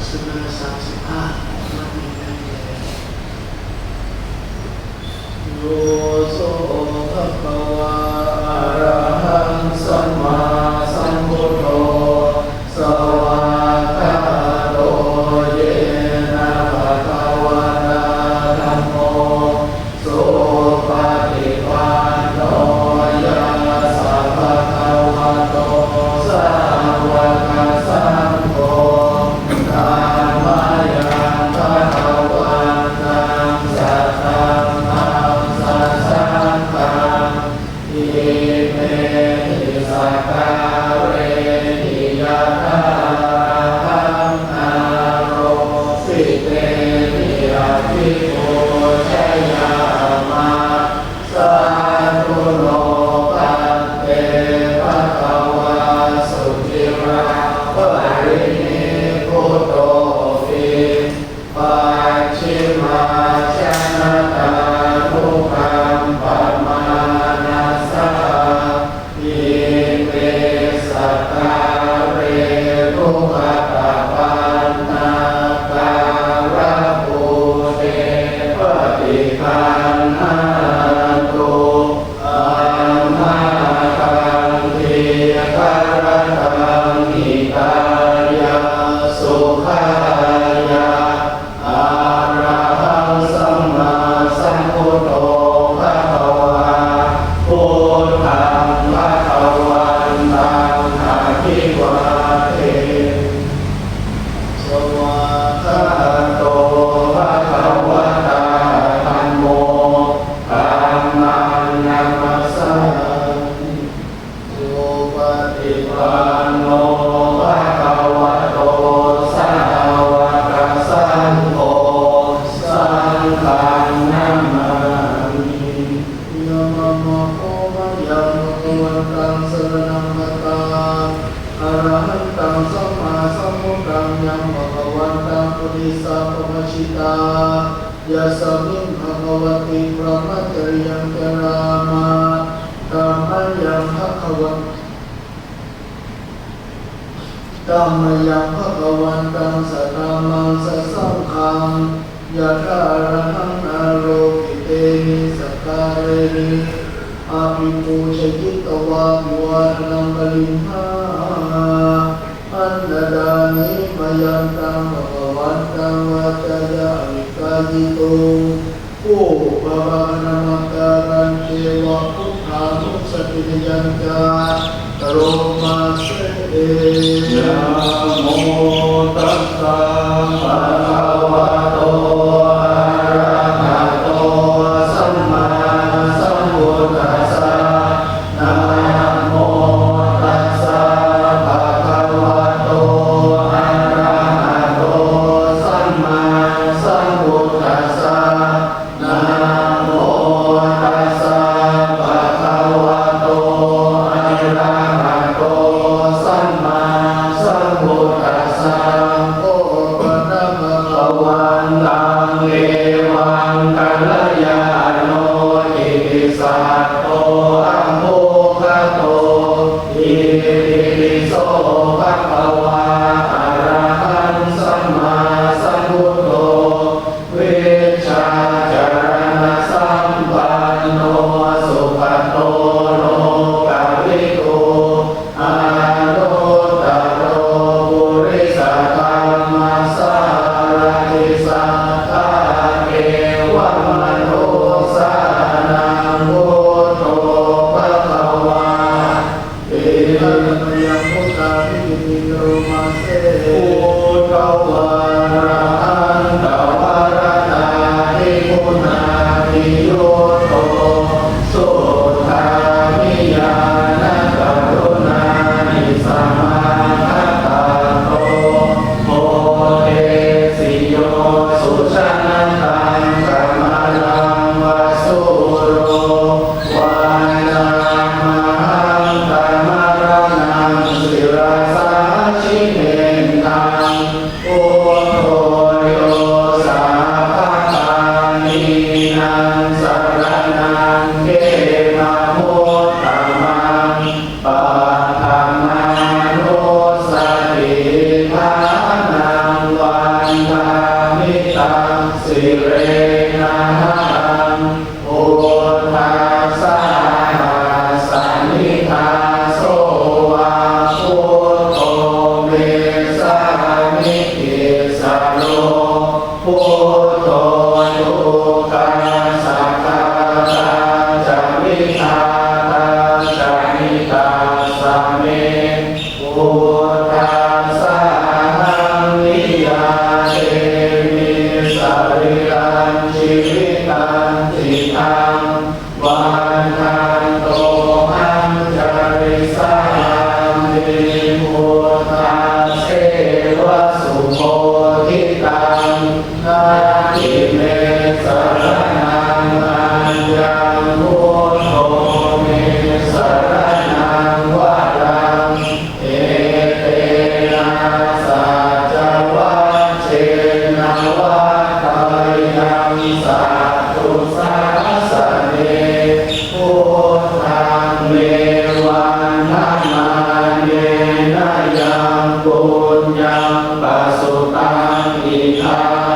sa mga saksi, ah, matingan yan. Lord, ตามายังพระกวันตังสตามังสสังขังยะทาระหังนารกิเตมิสัตาเรนิอาภิปูชยิตวาภิวาทนังกลิมหาอันดาดานิมยันตังพระกวันตังวัจยามิกาจิตุโอบาบานามการังเทวะพุทธานุสติยันจา Namo Tassa Bhagavato วั ปสุตังอิทา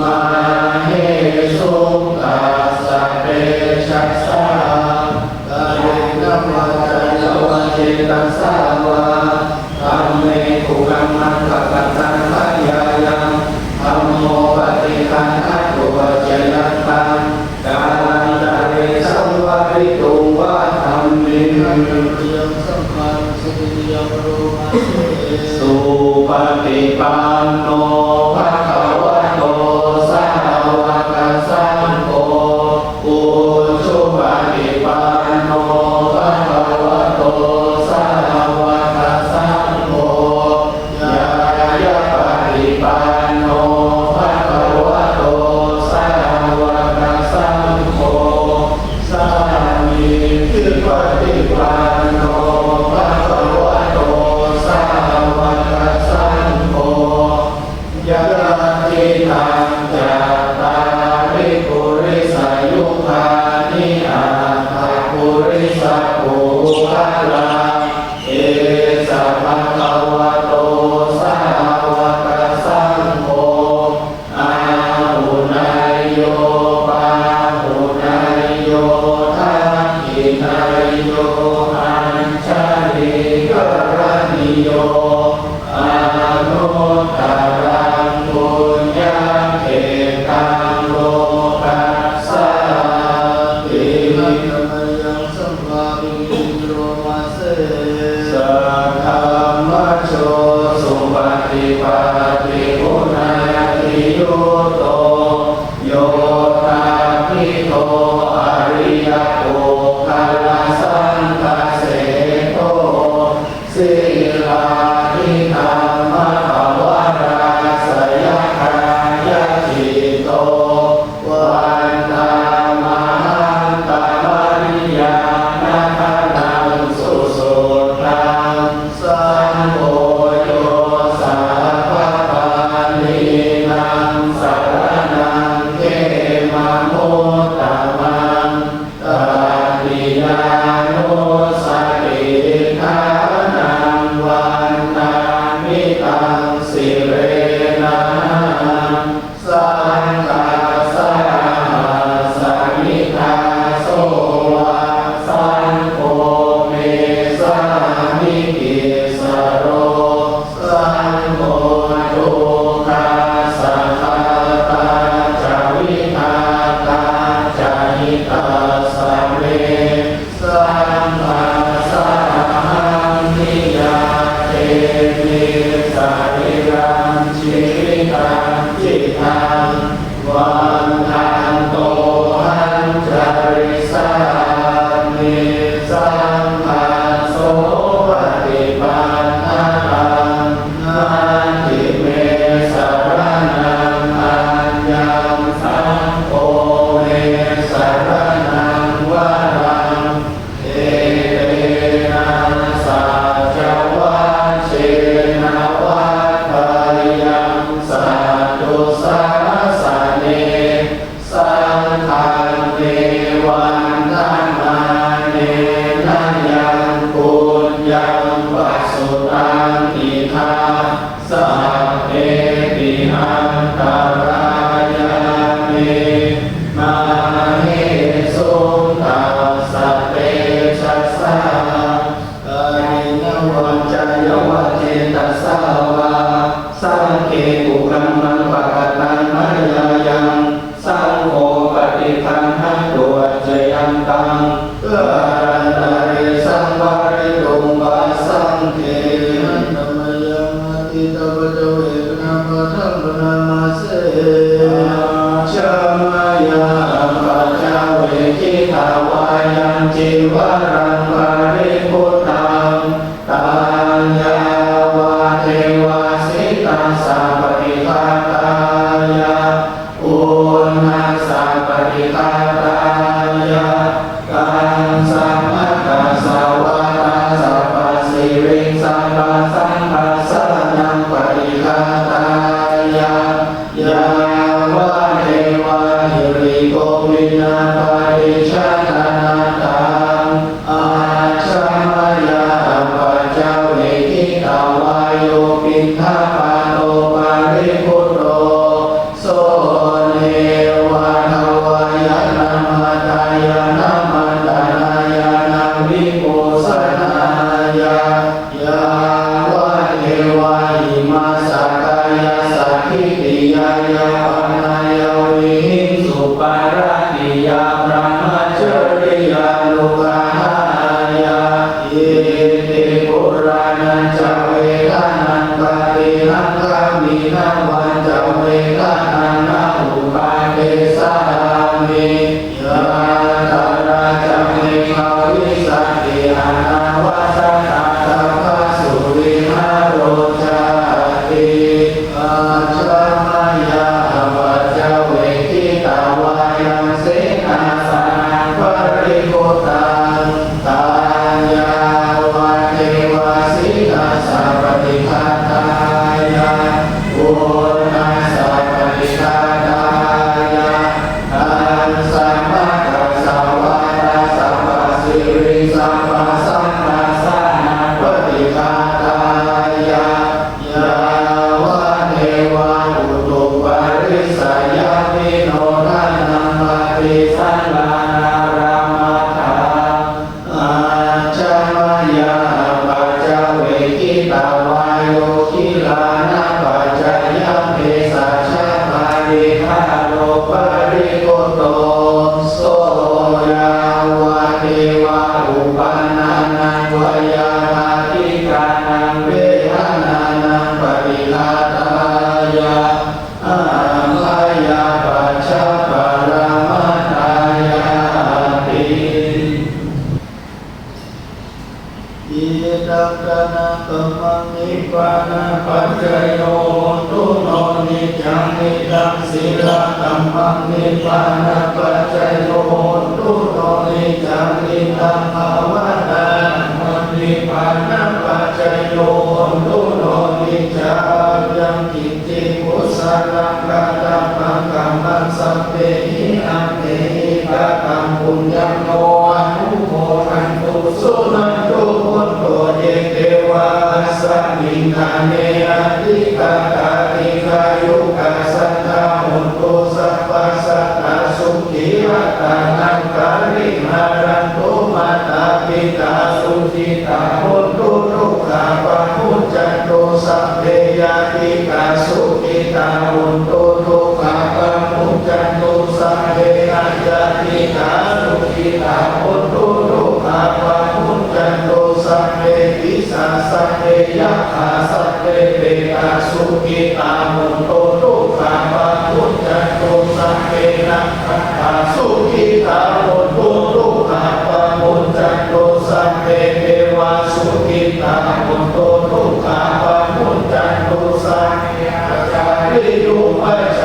ม Sri Lanka. Jehová ศีลธรรมนิพพานะปัจจยโยตุโนนิจังนิตาภาวนามันนิพพานะปัจจยโยตุโนนิจังยังกิติกุสลังกาตัมมังกัมมังสัพเพหิอันเตหิปะตังปุญญโนอนุโมทันตุสุนันตุพุทโตเยเทวาสมิงคเนอธิกาิตาสุทิตาพุทุรุกาปะพุจันโตสัมเพยาติกาสุทิตาพุทุทุกาปะพุจันโตสัมเพยาติกาสุทิตาพุทุรุกาปะพุจันโตสัมเพวิสาสัพเพยะขาสัพเพเปตาสุทิตาพุทุทุกาปะพุจันโตสัมเพนะาสุทิตาพุทุทุกาปะพุจันโต เตเทวาสุกิตาปุตโตทุกขาปันตุจันตุสังยาจาริยุปัจจ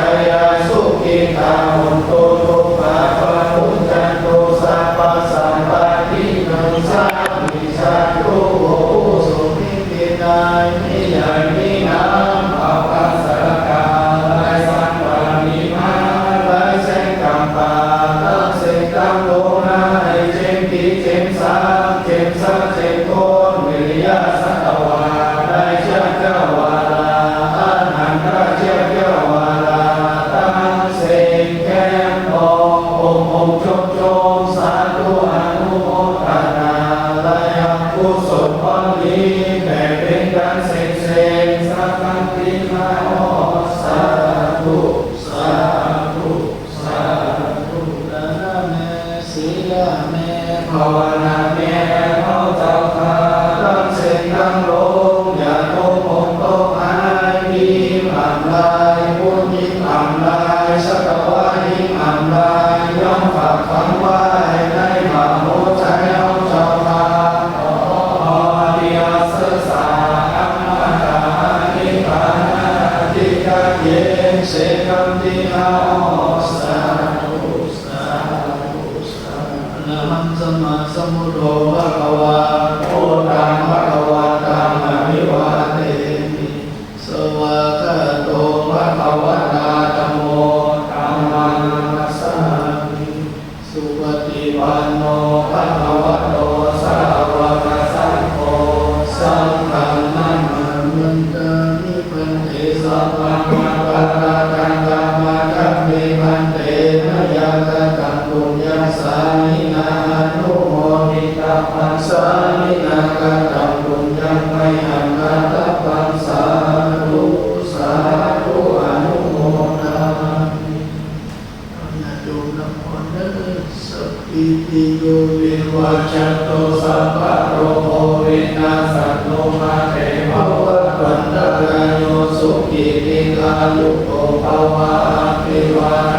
สัมพุทโธภะคะวะโอตัง กันตังบุญยังไตันปังสาธุสาธุอนุโมทนาญาตินักพรเนสกิติโยวิวาจันโตสัพพะโรโควินาสัโนมาเตภวะปันตะโยสุขิติกาลุโกภวะอภิวา